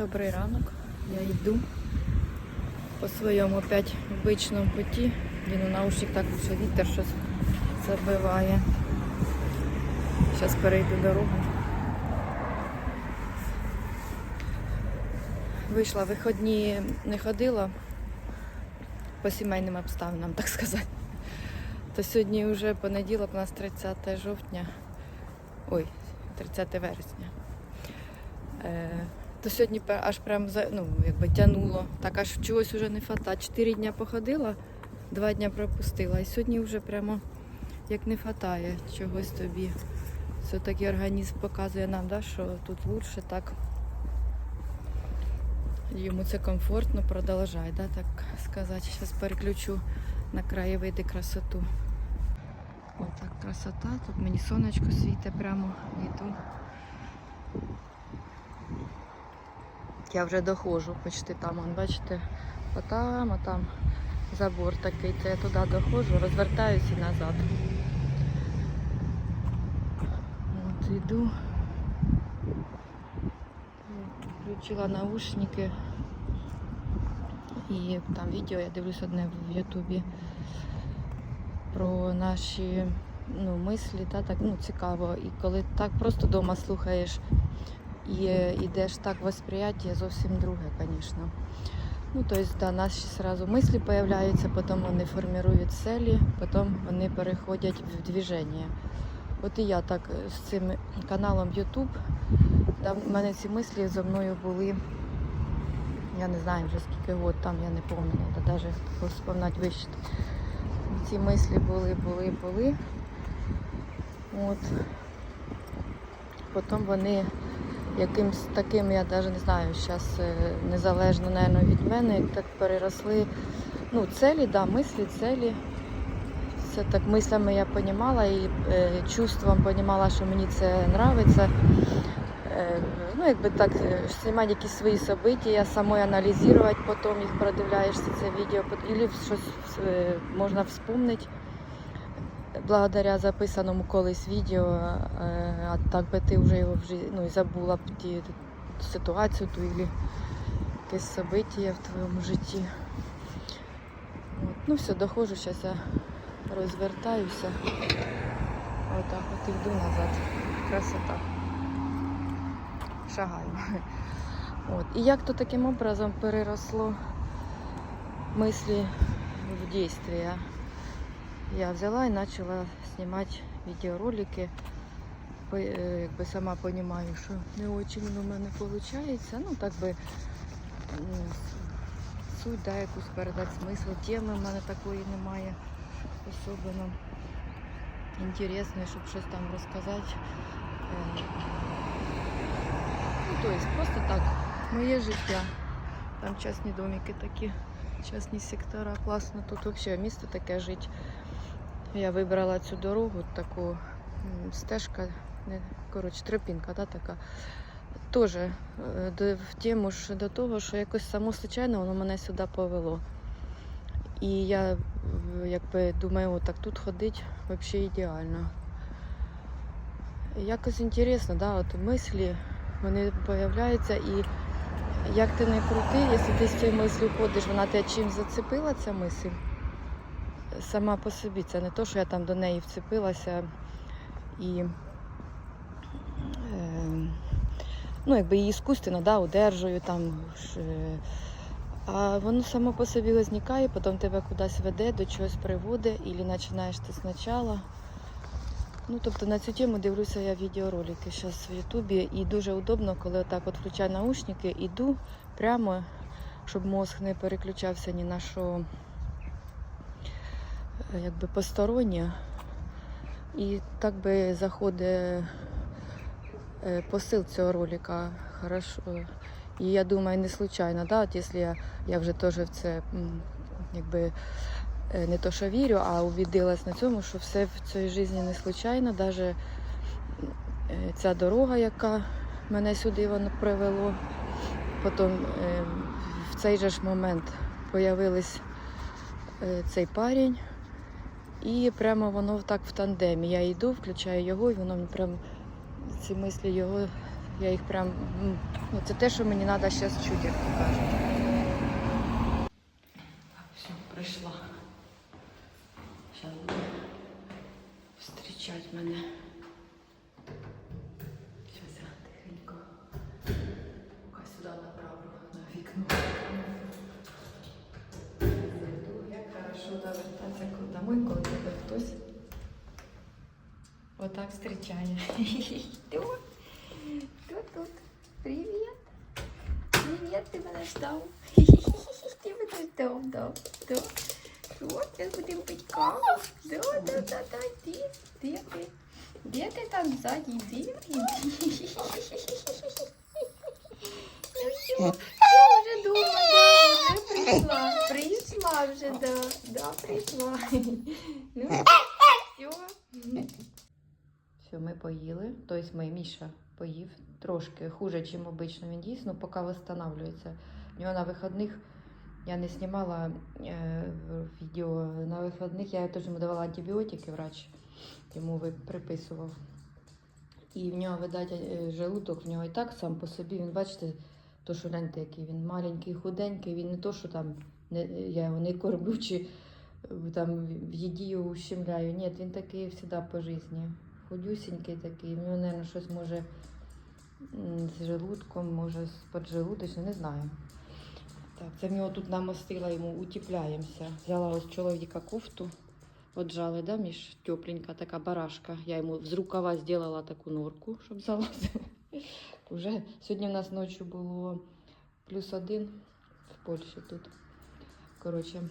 Добрий ранок. Я йду по своєму опять обичному путі. Він у наушник так що вітер щось забиває. Зараз перейду дорогу. Вийшла виходні не ходила по сімейним обставинам, так сказати. То сьогодні вже понеділок, у нас 30 жовтня. Ой, 30 вересня. То сьогодні аж прям ну, якби тянуло. Так аж чогось вже не фата. Чотири дня походила, два дня пропустила. І сьогодні вже прямо як не фатає чогось тобі. Все-таки організм показує нам, да, що тут лучше так. Йому це комфортно, продовжай, да, так сказати. Зараз переключу на краєвиди красоту. Ось так красота. Тут мені сонечко світить прямо йду. Я вже доходжу почти там, он, бачите, отам, отам забор такий. Це я туди доходжу, розвертаюся і назад. От іду. Включила наушники. І там відео я дивлюсь одне в Ютубі про наші ну, мислі, та, так, ну, цікаво. І коли так просто вдома слухаєш і е, йдеш так восприяття зовсім друге, звісно. Ну, тобто, да, наші сразу мислі появляються, потім вони формують цілі, потім вони переходять в движення. От і я так з цим каналом YouTube, там в мене ці мислі зо мною були, я не знаю вже скільки год, там я не пам'ятаю, та навіть вспоминати вищити. Ці мислі були, були, були. От. Потім вони якимсь таким, я навіть не знаю, зараз незалежно наверно, від мене, як так переросли. Ну, цілі, да, мислі, цілі. Це так мислями я розуміла і е, чувством розуміла, що мені це подобається. Е, ну, якби так, е, знімати якісь свої события, самой аналізувати, потім їх продивляєшся це відео, або щось е, можна вспомнити благодаря записаному колись відео, е, а так би ти вже його вже ну, забула б ті, ситуацію ту і якесь событие в твоєму житті. От. Ну все, доходжу, зараз я розвертаюся. Отак от йду назад. Красота. Шагаю. От. І як то таким образом переросло мислі в дійствия. Я взяла і почала знімати відеоролики. Якби сама розумію, що не дуже у мене виходить. Ну, так би суть, да, якусь передати смисл. Теми в мене такої немає особливо інтересної, щоб щось там розказати. Е, Ну, тобто просто так, моє життя. Там частні домики такі, частні сектора, класно. Тут взагалі місто таке жить. Я вибрала цю дорогу, таку стежка, коротше, тропінка, да, така. Теж е, в тему ж до того, що якось само случайно воно мене сюди повело. І я якби думаю, отак тут ходить взагалі ідеально. Якось інтересно, да, от мислі, вони з'являються і як ти не крути, якщо ти з цією мислю ходиш, вона тебе чим зацепила, ця мисль, сама по собі. Це не то, що я там до неї вцепилася і е, ну, якби її іскусственно да, удержую там. е, А воно само по собі возникає, потім тебе кудись веде, до чогось приводить, і починаєш ти спочатку. Ну, тобто на цю тему дивлюся я відеоролики зараз в Ютубі і дуже удобно, коли отак от включаю наушники, іду прямо, щоб мозг не переключався ні на що якби постороннє. І так би заходить е, посил цього ролика хорошо. І я думаю, не случайно, да, от якщо я, я вже теж в це якби е, не то, що вірю, а увідилась на цьому, що все в цій житті не случайно, навіть ця дорога, яка мене сюди воно привело. Потім е, в цей же ж момент е, цей парень, і прямо воно так в тандемі. Я йду, включаю його, і воно мені прям ці мислі його Я їх прям. Ну, це те, що мені треба зараз чути, як то кажуть. Так, все, прийшла. Зараз зустрічати мене. Отак зустрічає. Хто? Хто тут? Привіт. Привіт, ти мене ждав. Ти мене ждав, да. Да. Що, зараз будемо пити каву? Да, да, да, да, де? Де ти? Де ти там ззаді? Де? Іди. Ну що, все, вже дома, да, вже прийшла. Прийшла вже, да, да, прийшла. Ну, все. Все, ми поїли. Тобто ми, Міша поїв трошки хуже, ніж обично він але поки встановлюється. У нього на вихідних я не знімала е, відео. На вихідних я теж йому давала антибіотики, врач йому приписував. І в нього, видать, е, желудок, в нього і так сам по собі. Він бачите, то що гляньте, який він маленький, худенький, він не то, що там не, я його не кормлю чи е, там в їді його ущемляю. Ні, він такий завжди по житті. Худюсінький такий. В нього, мабуть, щось може з желудком, може з поджелудочним, не знаю. Так, це в нього тут намостила йому, утіпляємося. Взяла ось чоловіка кофту. Отжали, да, між тепленька така барашка. Я йому з рукава зробила таку норку, щоб залазив. Уже сьогодні в нас ночі було плюс один в Польщі тут. Коротше,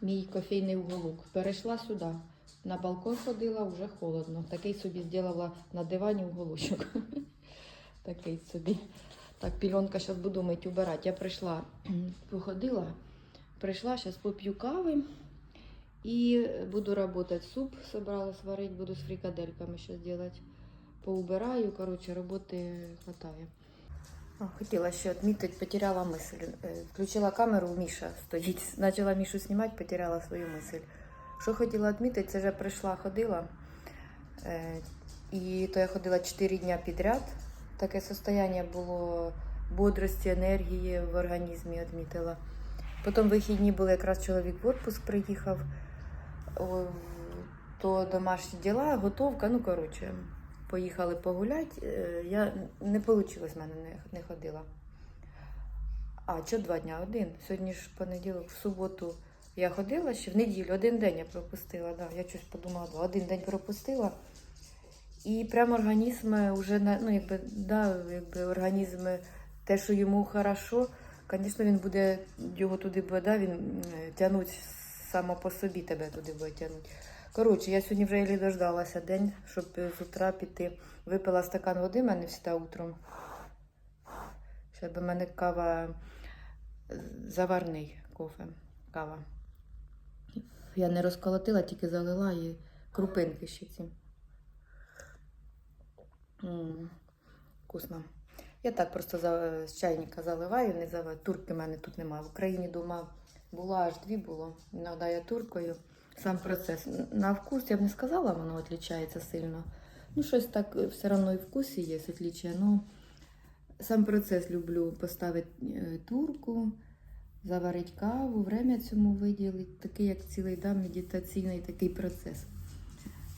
мій кофейний уголок. Перейшла сюди. На балкон ходила, вже холодно. Такий собі зробила на дивані уголочок. Такий собі. Так, пільонка зараз буду мить убирати. Я прийшла, походила, прийшла, зараз поп'ю кави і буду працювати. Суп собралась варити, буду з фрикадельками зараз робити. Поубираю, коротше, роботи хватає. Хотіла ще відмітити, потеряла мисль. Е, Включила камеру, Міша стоїть. Почала Мішу знімати, потеряла свою мисль. Що хотіла відмітити, це вже прийшла, ходила. Е, І то я ходила 4 дня підряд. Таке состояние було бодрості, енергії в організмі відмітила. Потім вихідні були, якраз чоловік в відпуск приїхав. То домашні діла, готовка, ну коротше, поїхали погуляти. Е, Я не вийшло в мене, не, ходила. А, що два дня? Один. Сьогодні ж понеділок, в суботу я ходила ще в неділю, один день я пропустила. Да. Я щось подумала, два, один день пропустила. І прямо організм вже ну, якби, да, якби організм, те, що йому хорошо, звісно, він буде його туди буде, да, він тягнуть само по собі тебе туди буде тягнути. Коротше, я сьогодні вже і дождалася день, щоб з утра піти. Випила стакан води, в мене завжди утром. Щоб у мене кава е, заварний кофе. Кава. Я не розколотила, тільки залила і крупинки ще ці. М, Вкусно. Я так просто з чайника заливаю, не заливаю. Турки в мене тут немає. В Україні дома була аж дві було. Іноді я туркою. Сам процес. На вкус я б не сказала, воно відрізняється сильно. Ну, щось так е, все одно і в вкусі є відлічення. Ну, сам процес люблю поставити е, турку, заварити каву, время цьому виділити. Такий, як цілий да, медитаційний такий процес.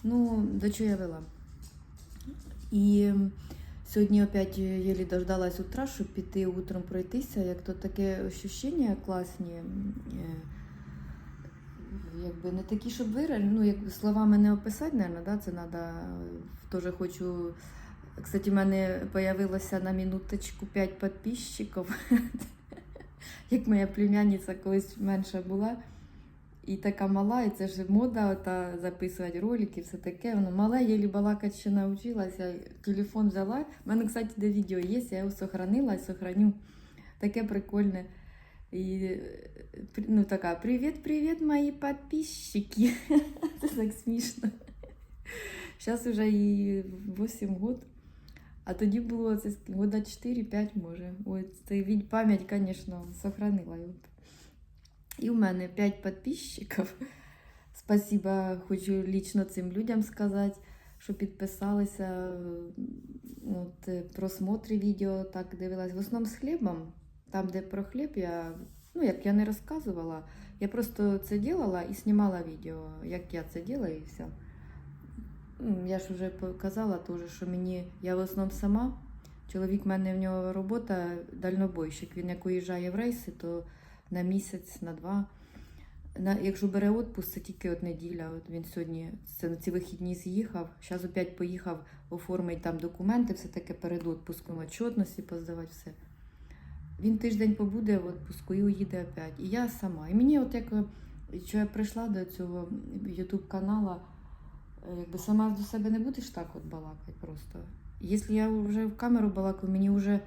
Ну, до чого я вела? І сьогодні опять єлі дождалась утра, щоб піти утром пройтися. Як то таке ощущення класні. е, Якби не такі, щоб вираль, ну як словами не описати, наверное, да, це треба. Теж хочу. Кстати, в мене появилося на минуточку 5 підписчиків. Як моя племянниця колись менша була. І така мала, і це ж мода ота, записувати ролики, все таке. Воно мала, єлі балакати ще навчилася. Телефон взяла. У мене, кстати, де відео є, я його сохранила і сохраню. Таке прикольне. І е, ну, така, привіт-привіт, мої підписчики. Це так смішно. Зараз вже і 8 год. А тоді було це года 4-5 може. Ой, це пам'ять, звісно, сохранила. І у мене 5 підписчиків. Спасибо, хочу лично цим людям сказати, що підписалися, от, е, просмотри відео так дивилась. В основному з хлібом, там, де про хліб, я, ну, як я не розказувала, я просто це робила і знімала відео, як я це роблю, і все. М, Я ж вже показала теж, що мені я в основному сама. Чоловік в мене в нього робота дальнобойщик. Він як уїжджає в рейси, то на місяць, на два. На, якщо бере відпуск, це тільки от неділя. От він сьогодні це на ці вихідні з'їхав. Зараз опять поїхав оформити там документи, все таке перед відпуском, отчетності поздавати все. Він тиждень побуде в відпуску і уїде опять. І я сама. І мені, от як що я прийшла до цього канала, е, якби сама до себе не будеш так от балакати просто. Якщо я вже в камеру балакаю, мені вже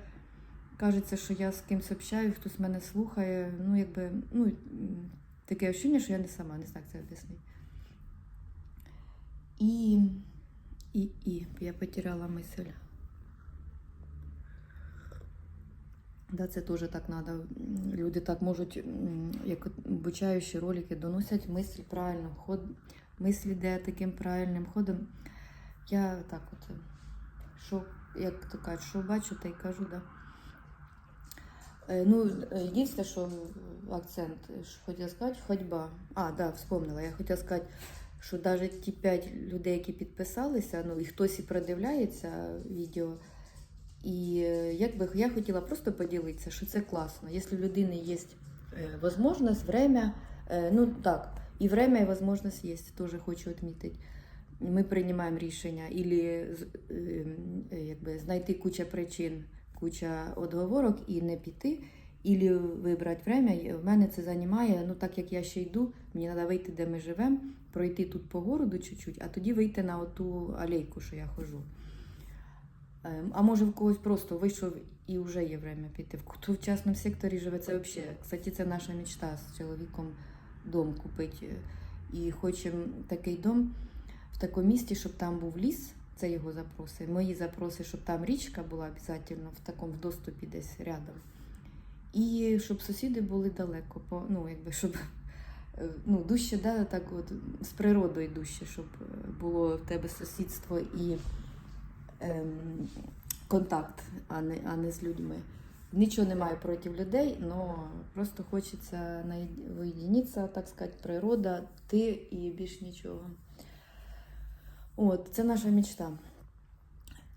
кажеться, що я з кимось общаюсь, хтось мене слухає. Ну, якби, ну, таке ощущення, що я не сама, не знаю, як це об'яснити. І, і, і, я потеряла мисль. Да, це теж так треба. Люди так можуть, як обучаючі ролики, доносять мисль правильно, ход, мисль йде таким правильним ходом. Я так от, е, що, як то кажуть, що бачу, та й кажу, да. Е, Ну, е, єдине, що акцент, що хотіла сказати, ходьба. А, да, вспомнила. Я хотіла сказати, що навіть ті п'ять людей, які підписалися, ну і хтось і продивляється відео. І якби я хотіла просто поділитися, що це класно. Якщо в людини є можливість, е, ну так, і время, і можливість є, теж хочу відмітити. Ми приймаємо рішення, ілі з- е, е, якби, знайти куча причин, куча відговорок і не піти, ілі вибрати время. В мене це займає, ну так як я ще йду, мені треба вийти, де ми живемо, пройти тут по городу чуть-чуть, а тоді вийти на оту алейку, що я хожу. Ем, А може в когось просто вийшов і вже є время піти. Хто в частному секторі живе, це взагалі. Кстати, це наша мечта з чоловіком дом купити. І хочемо такий дом в такому місті, щоб там був ліс. Це його запроси. Мої запроси, щоб там річка була обов'язково в такому доступі десь рядом. І щоб сусіди були далеко, по, ну, якби, щоб е, ну, дужче, да, так от, з природою дужче, щоб е, було в тебе сусідство і ем, контакт, а не, а не з людьми. Нічого немає проти людей, але просто хочеться уєдинитися, так сказати, природа, ти і більш нічого. От, це наша мечта.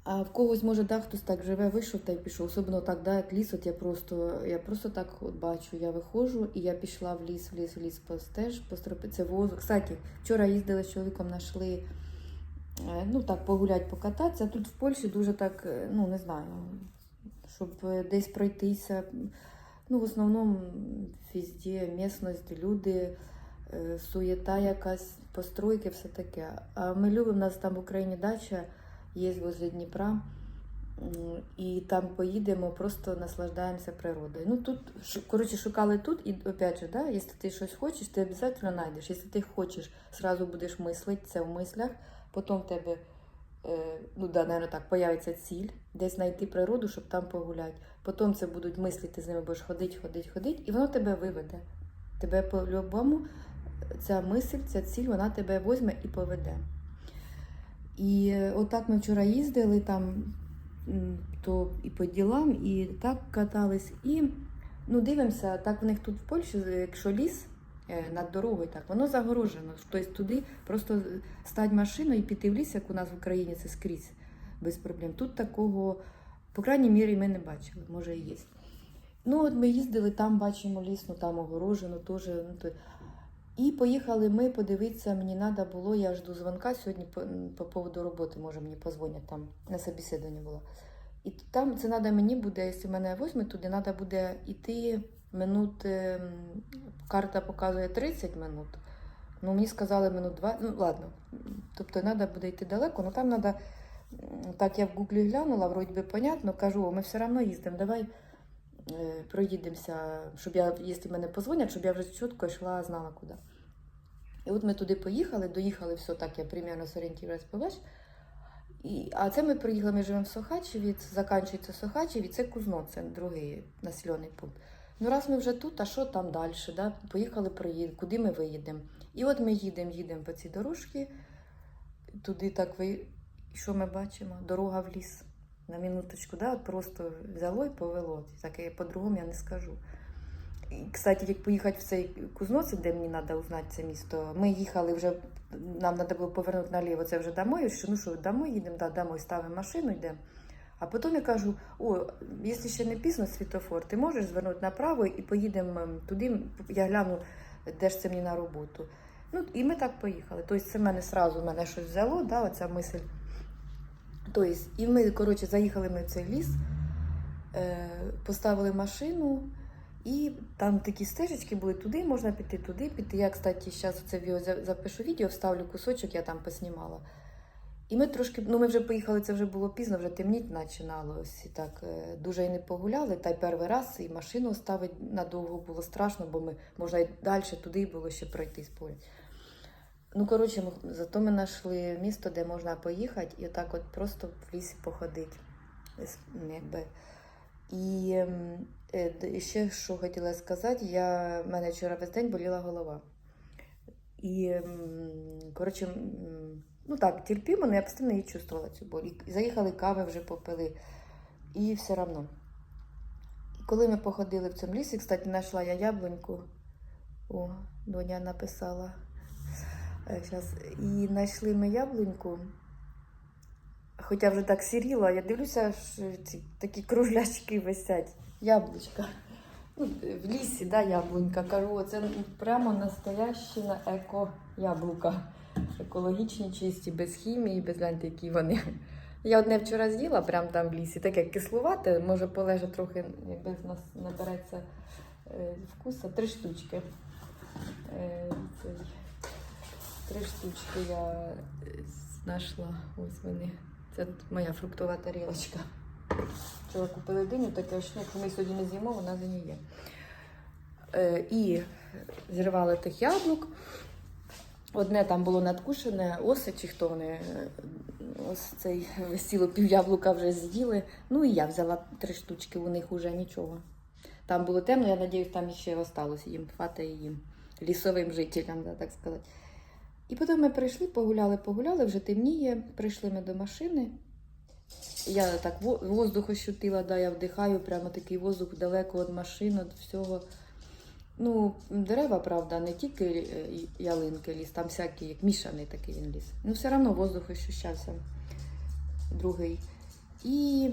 А в когось, може, да, хтось так живе, вийшов та й пішов. Особливо так, да, як ліс, от я просто, я просто так от бачу, я виходжу і я пішла в ліс, в ліс, в ліс по стеж, по стропи. Це воздух. Кстати, вчора їздили з чоловіком, знайшли Е, ну так, погулять, покататися. Тут в Польщі дуже так, е, ну не знаю, щоб е, десь пройтися. Ну, в основному везде місцевість, люди, е, суєта якась, постройки, все таке. А ми любимо, у нас там в Україні дача є возле Дніпра. І там поїдемо, просто наслаждаємося природою. Ну тут коротше, шукали тут, і опять же, да, якщо ти щось хочеш, ти обов'язково знайдеш. Якщо ти хочеш, сразу будеш мислити це в мислях, потім в тебе, ну да, наверное, так, появиться ціль, десь знайти природу, щоб там погуляти. Потім це будуть мислі, ти з ними будеш ходити, ходити, ходити, і воно тебе виведе. Тебе по-любому ця мисль, ця ціль, вона тебе візьме і поведе. І е, отак ми вчора їздили там, то і по ділам, і так катались. І ну, дивимося, так в них тут в Польщі, якщо ліс е, над дорогою, так воно загорожено. Тобто туди просто стати машину і піти в ліс, як у нас в Україні це скрізь без проблем. Тут такого, по крайній мірі, ми не бачили, може і є. Ну, от ми їздили, там бачимо ліс, ну там огорожено теж. Ну, то... І поїхали ми подивитися, мені треба було, я жду дзвонка сьогодні по, по поводу роботи, може мені позвонять там на собеседування було. І там це треба мені буде, якщо мене візьмуть туди, треба буде йти минут, карта показує 30 минут. Ну, мені сказали минут 20, ну ладно. Тобто треба буде йти далеко, але там треба, так я в гуглі глянула, вроді би понятно, кажу, «О, ми все одно їздимо, давай е, проїдемося, щоб я, якщо мене позвонять, щоб я вже чітко йшла, знала куди. І от ми туди поїхали, доїхали все так, я примерно зорієнтувалась по ваш. І, а це ми приїхали, ми живемо в Сохачеві, закінчується Сохачеві, це Кузно, це другий населений пункт. Ну раз ми вже тут, а що там далі? Да? Поїхали, приїдемо, куди ми виїдемо? І от ми їдемо, їдемо по цій дорожці, туди так ви. Що ми бачимо? Дорога в ліс. На минуточку, да, от просто взяло і повело. Так я по-другому я не скажу. І, кстати, як поїхати в цей Кузноці, де мені треба узнати це місто, ми їхали вже, нам треба було повернути наліво, це вже домой, що ну що, домой їдемо, да, домой ставимо машину, йдемо. А потім я кажу: о, якщо ще не пізно світофор, ти можеш звернути направо і поїдемо ем, туди, я гляну, де ж це мені на роботу. Ну, і ми так поїхали. Тобто це мене сразу мене щось взяло, да, оця мисль. Тобто, і ми, коротше, заїхали ми в цей ліс, е, поставили машину, і там такі стежечки були туди, можна піти, туди піти. Я, кстати, зараз це запишу відео, вставлю кусочок, я там поснімала. І ми трошки, ну ми вже поїхали, це вже було пізно, вже темніть починалось. І так е, дуже і не погуляли. Та й перший раз і машину ставити надовго було страшно, бо ми можна і далі туди було ще пройти спорять. Ну, коротше, ми, зато ми знайшли місто, де можна поїхати і отак от просто в лісі походити. Якби. І ем, е, ще що хотіла сказати, я, в мене вчора весь день боліла голова. І, ем, коротше, ну так, терпімо, але я постійно її чувствувала цю боль. І заїхали кави вже попили. І все одно. Коли ми походили в цьому лісі, кстати, знайшла я яблуньку. О, доня написала. Е, Щас. І знайшли ми яблуньку. Хоча вже так сіріло, я дивлюся, що ці такі кружлячки висять. Яблучка. Ну, в лісі, да, яблунька. Кажу, це прямо настоящі еко яблука. Екологічні, чисті, без хімії, без гляньте, які вони. Я одне вчора з'їла прямо там в лісі, таке кислувате, може полеже трохи, якби з нас набереться е, вкуса. Три штучки. Е, три штучки я знайшла. Ось вони. Це моя фруктова тарілочка. Вчора купили диню, таке ну, якщо ми сьогодні не з'їмо, вона за є. Е, і зірвали тих яблук. Одне там було надкушене, оси чи хто вони. Ось цей висіло пів яблука вже з'їли. Ну і я взяла три штучки, у них уже нічого. Там було темно, я сподіваюся, там ще осталось їм, хватає їм, лісовим жителям, да, так сказати. І потім ми прийшли, погуляли, погуляли, вже темніє, прийшли ми до машини. Я так во- воздух ощутила, да, я вдихаю, прямо такий воздух далеко від машин, від всього. Ну, дерева, правда, не тільки е, ялинки ліс, там всякі, як мішаний такий він ліс. Ну, все одно воздух ощущався другий. І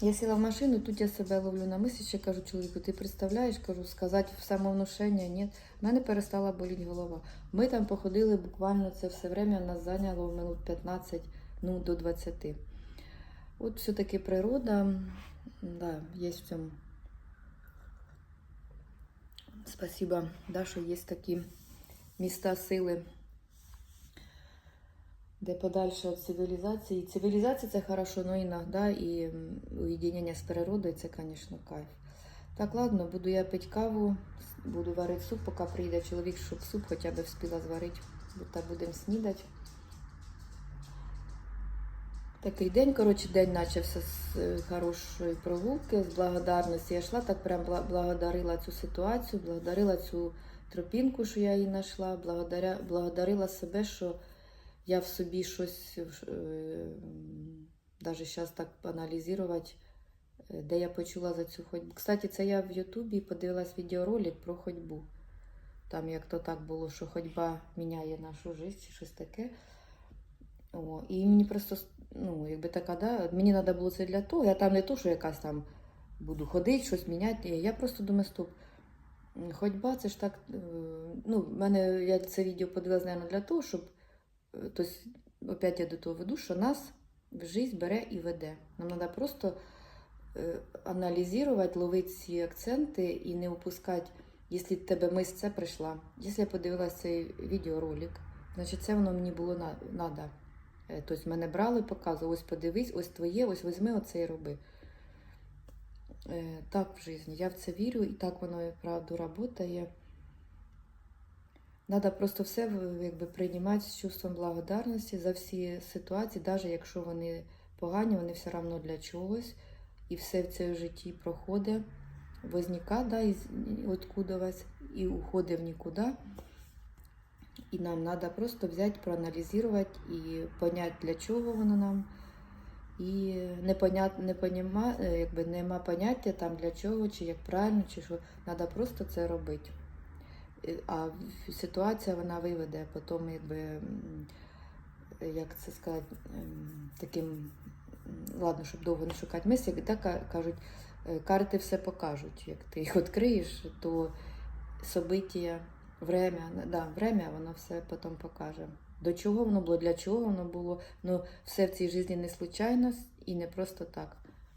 я сіла в машину, тут я себе ловлю на мислі, ще кажу чоловіку, ти представляєш, кажу, сказати в самовнушення, ні. В мене перестала боліти голова. Ми там походили буквально це все время, нас зайняло минут 15, ну, до 20. От все-таки природа, да, є в цьому. Спасибо, да, що є такі міста сили, де подальше від цивілізації. Цивілізація це хорошо, але іноді і уєдинення з природою це, звісно, кайф. Так, ладно, буду я пити каву, буду варити суп, поки прийде чоловік, щоб суп хоча б встигла зварити. Та будемо снідати. Такий день, коротше, день почався з е, хорошої прогулки, з благодарності. Я йшла, так прям благодарила цю ситуацію, благодарила цю тропінку, що я її знайшла, благодаря, благодарила себе, що я в собі щось, навіть зараз так аналізувати, е, де я почула за цю ходьбу. Кстати, це я в Ютубі подивилась відеоролик про ходьбу. Там як то так було, що ходьба міняє нашу життя, щось таке. О, і мені просто, ну, якби така, да, мені треба було це для того. Я там не то, що якась там буду ходити, щось міняти. Я просто думаю, стоп. Ходьба, це ж так. е, Ну, мене я це відео подивилася, наверное, для того, щоб. Тобто, опять я до того веду, що нас в життя бере і веде. Нам треба просто е, аналізувати, ловити ці акценти і не упускати, якщо тебе мисль це прийшла. Якщо я подивилася цей відеоролик, значить це воно мені було треба. Тобто мене брали, показували, ось подивись, ось твоє, ось візьми оце і роби. Е, Так в житті. Я в це вірю, і так воно і правду працює. Треба просто все якби, приймати з чувством благодарності за всі ситуації, навіть якщо вони погані, вони все одно для чогось. І все в цьому житті проходить, возникає да, із откудовась і уходить в нікуди. І нам треба просто взяти, проаналізувати і поняти, для чого воно нам. І не понят, не поніма, якби нема поняття там для чого, чи як правильно, чи що. Треба просто це робити. Е, А ситуація вона виведе потім, якби, як це сказати, таким, ладно, щоб довго не шукати мислі, так кажуть, е, карти все покажуть. Як ти їх відкриєш, то собиття, время, да, время, воно все потім покаже. До чого воно було, для чого воно було. Ну, все в цій житті не случайно і не просто так.